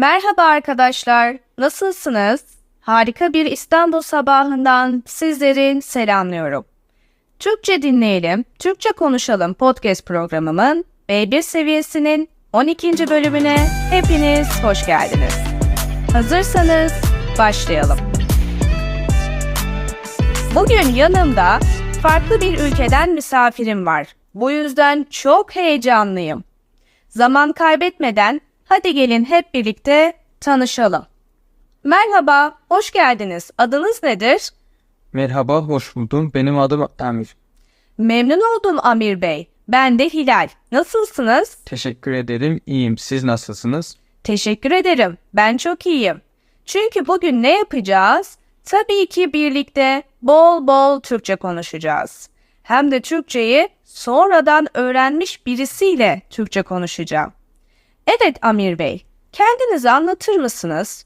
Merhaba arkadaşlar, nasılsınız? Harika bir İstanbul sabahından sizleri selamlıyorum. Türkçe dinleyelim, Türkçe konuşalım podcast programımın B1 seviyesinin 12. bölümüne hepiniz hoş geldiniz. Hazırsanız başlayalım. Bugün yanımda farklı bir ülkeden misafirim var. Bu yüzden çok heyecanlıyım. Zaman kaybetmeden hadi gelin hep birlikte tanışalım. Merhaba, hoş geldiniz. Adınız nedir? Merhaba, hoş buldum. Benim adım Amir. Memnun oldum Amir Bey. Ben de Hilal. Nasılsınız? Teşekkür ederim. İyiyim. Siz nasılsınız? Teşekkür ederim. Ben çok iyiyim. Çünkü bugün ne yapacağız? Tabii ki birlikte bol bol Türkçe konuşacağız. Hem de Türkçeyi sonradan öğrenmiş birisiyle Türkçe konuşacağım. Evet Amir Bey, kendinizi anlatır mısınız?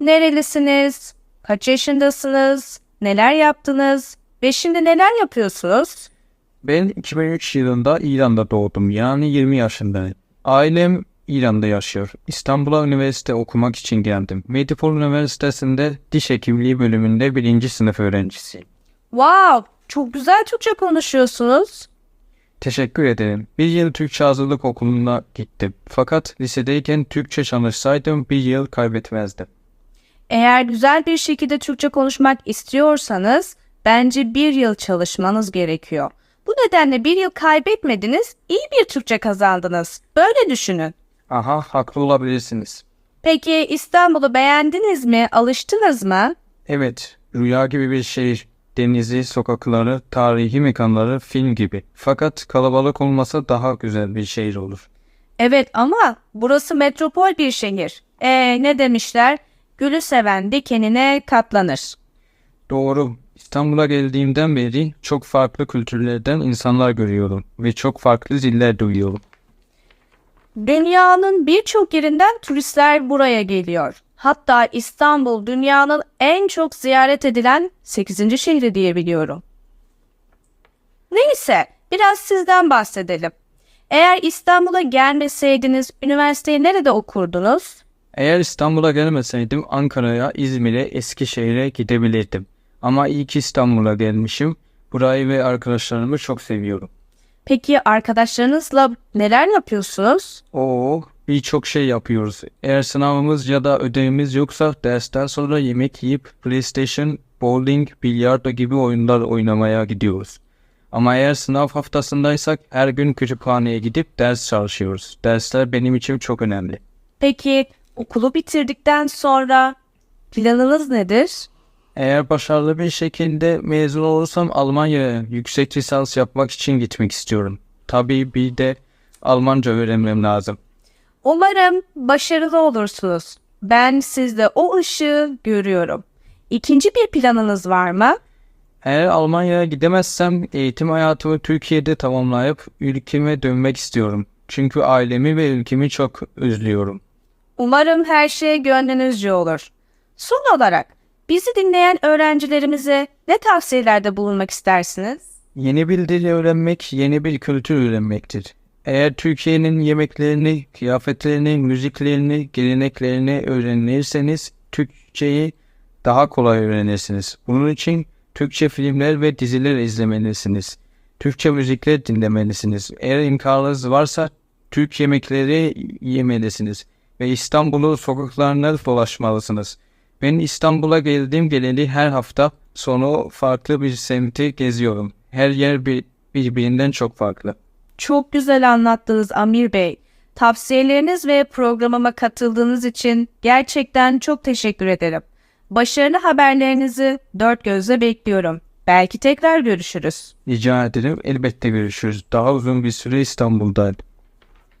Nerelisiniz? Kaç yaşındasınız? Neler yaptınız? Ve şimdi neler yapıyorsunuz? Ben 2003 yılında İran'da doğdum. Yani 20 yaşındayım. Ailem İran'da yaşıyor. İstanbul'a üniversite okumak için geldim. Medipol Üniversitesi'nde diş hekimliği bölümünde birinci sınıf öğrencisiyim. Wow, çok güzel Türkçe konuşuyorsunuz. Teşekkür ederim. Bir yıl Türkçe hazırlık okuluna gittim. Fakat lisedeyken Türkçe çalışsaydım bir yıl kaybetmezdim. Eğer güzel bir şekilde Türkçe konuşmak istiyorsanız bence bir yıl çalışmanız gerekiyor. Bu nedenle bir yıl kaybetmediniz, iyi bir Türkçe kazandınız. Böyle düşünün. Aha, haklı olabilirsiniz. Peki İstanbul'u beğendiniz mi? Alıştınız mı? Evet, rüya gibi bir şehir. Denizi, sokakları, tarihi mekanları, film gibi. Fakat kalabalık olmasa daha güzel bir şehir olur. Evet ama burası metropol bir şehir. E ne demişler? Gülü seven dikenine katlanır. Doğru. İstanbul'a geldiğimden beri çok farklı kültürlerden insanlar görüyorum ve çok farklı diller duyuyorum. Dünyanın birçok yerinden turistler buraya geliyor. Hatta İstanbul dünyanın en çok ziyaret edilen 8. şehri diye biliyorum. Neyse, biraz sizden bahsedelim. Eğer İstanbul'a gelmeseydiniz üniversiteyi nerede okurdunuz? Eğer İstanbul'a gelmeseydim Ankara'ya, İzmir'e, Eskişehir'e gidebilirdim. Ama iyi ki İstanbul'a gelmişim. Burayı ve arkadaşlarımı çok seviyorum. Peki arkadaşlarınızla neler yapıyorsunuz? Oo, birçok şey yapıyoruz. Eğer sınavımız ya da ödevimiz yoksa dersten sonra yemek yiyip PlayStation, bowling, bilardo gibi oyunlar oynamaya gidiyoruz. Ama eğer sınav haftasındaysak her gün kütüphaneye gidip ders çalışıyoruz. Dersler benim için çok önemli. Peki okulu bitirdikten sonra planınız nedir? Eğer başarılı bir şekilde mezun olursam Almanya'ya yüksek lisans yapmak için gitmek istiyorum. Tabii bir de Almanca öğrenmem lazım. Umarım başarılı olursunuz. Ben sizde o ışığı görüyorum. İkinci bir planınız var mı? Eğer Almanya'ya gidemezsem eğitim hayatımı Türkiye'de tamamlayıp ülkeme dönmek istiyorum. Çünkü ailemi ve ülkemi çok özlüyorum. Umarım her şey gönlünüzce olur. Son olarak bizi dinleyen öğrencilerimize ne tavsiyelerde bulunmak istersiniz? Yeni bir dil öğrenmek, yeni bir kültür öğrenmektir. Eğer Türkiye'nin yemeklerini, kıyafetlerini, müziklerini, geleneklerini öğrenirseniz Türkçeyi daha kolay öğrenirsiniz. Bunun için Türkçe filmler ve diziler izlemelisiniz. Türkçe müzikler dinlemelisiniz. Eğer imkanınız varsa Türk yemekleri yemelisiniz ve İstanbul'un sokaklarına dolaşmalısınız. Ben İstanbul'a geldiğim geleli her hafta sonu farklı bir semti geziyorum. Her yer bir, birbirinden çok farklı. Çok güzel anlattınız Amir Bey. Tavsiyeleriniz ve programıma katıldığınız için gerçekten çok teşekkür ederim. Başarılı haberlerinizi dört gözle bekliyorum. Belki tekrar görüşürüz. Rica ederim. Elbette görüşürüz. Daha uzun bir süre İstanbul'daydım.